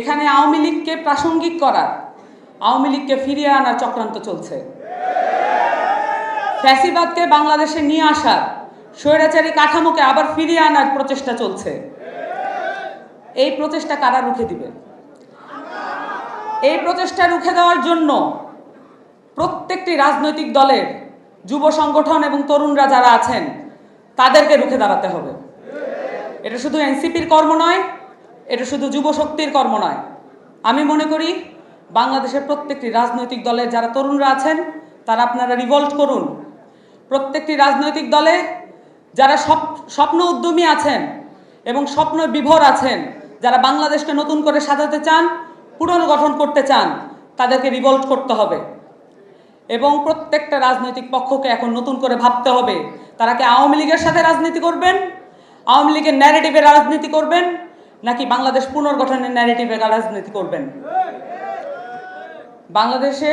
এখানে আওয়ামী লীগকে প্রাসঙ্গিক করার, আওয়ামী লীগকে ফিরিয়ে আনার চক্রান্ত চলছে। ফ্যাসিবাদকে বাংলাদেশে নিয়ে আসার স্বৈরাচারী কাঠামোকে আবার ফিরিয়ে আনার প্রচেষ্টা চলছে। এই প্রচেষ্টা কারা রুখে দিবে? এই প্রচেষ্টা রুখে দেওয়ার জন্য প্রত্যেকটি রাজনৈতিক দলের, যুব সংগঠন এবং তরুণরা যারা আছেন, তাদেরকে রুখে দাঁড়াতে হবে। এটা শুধু এনসিপির কর্ম নয় এটা শুধু যুব শক্তির কর্ম নয়। আমি মনে করি বাংলাদেশের প্রত্যেকটি রাজনৈতিক দলের যারা তরুণরা আছেন, তারা আপনারা রিভল্ট করুন। প্রত্যেকটি রাজনৈতিক দলে যারা স্বপ- স্বপ্ন উদ্যমী আছেন এবং স্বপ্ন বিভোর আছেন, যারা বাংলাদেশকে নতুন করে সাজাতে চান পুনর্গঠন করতে চান, তাদেরকে রিভল্ট করতে হবে। এবং প্রত্যেকটা রাজনৈতিক পক্ষকে এখন নতুন করে ভাবতে হবে, তারা কি আওয়ামী লীগের সাথে রাজনীতি করবেন? আওয়ামী লীগের ন্যারেটিভে রাজনীতি করবেন? নাকি বাংলাদেশ পুনর্গঠনের ন্যারেটিভে রাজনীতি করবেন? বাংলাদেশে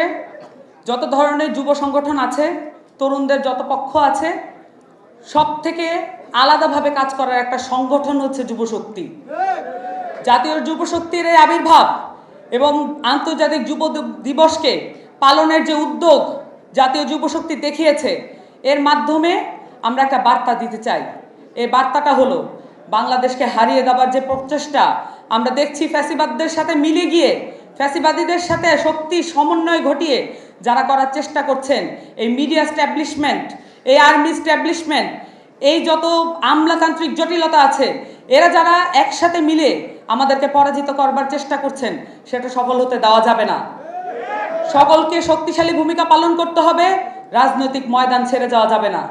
যত ধরনের যুব সংগঠন আছে, তরুণদের যত পক্ষ আছে সব থেকে আলাদাভাবে কাজ করার একটা সংগঠন হচ্ছে যুবশক্তি। জাতীয় যুবশক্তির এই আবির্ভাব এবং আন্তর্জাতিক যুব দিবসকে পালনের যে উদ্যোগ জাতীয় যুবশক্তি দেখিয়েছে, এর মাধ্যমে আমরা একটা বার্তা দিতে চাই। এই বার্তাটা হলো বাংলাদেশকে হারিয়ে দেওয়ার যে প্রচেষ্টা, আমরা দেখছি ফ্যাসিবাদদের সাথে মিলে গিয়ে, ফ্যাসিবাদীদের সাথে শক্তি সমন্বয় ঘটিয়ে যারা করার চেষ্টা করছেন, এই মিডিয়া স্ট্যাবলিশমেন্ট এই আর্মি স্ট্যাবলিশমেন্ট এই যত আমলাতান্ত্রিক জটিলতা আছে, এরা যারা একসাথে মিলে আমাদেরকে পরাজিত করবার চেষ্টা করছেন, সেটা সফল হতে দেওয়া যাবে না। সকলকে শক্তিশালী ভূমিকা পালন করতে হবে, রাজনৈতিক ময়দান ছেড়ে যাওয়া যাবে না।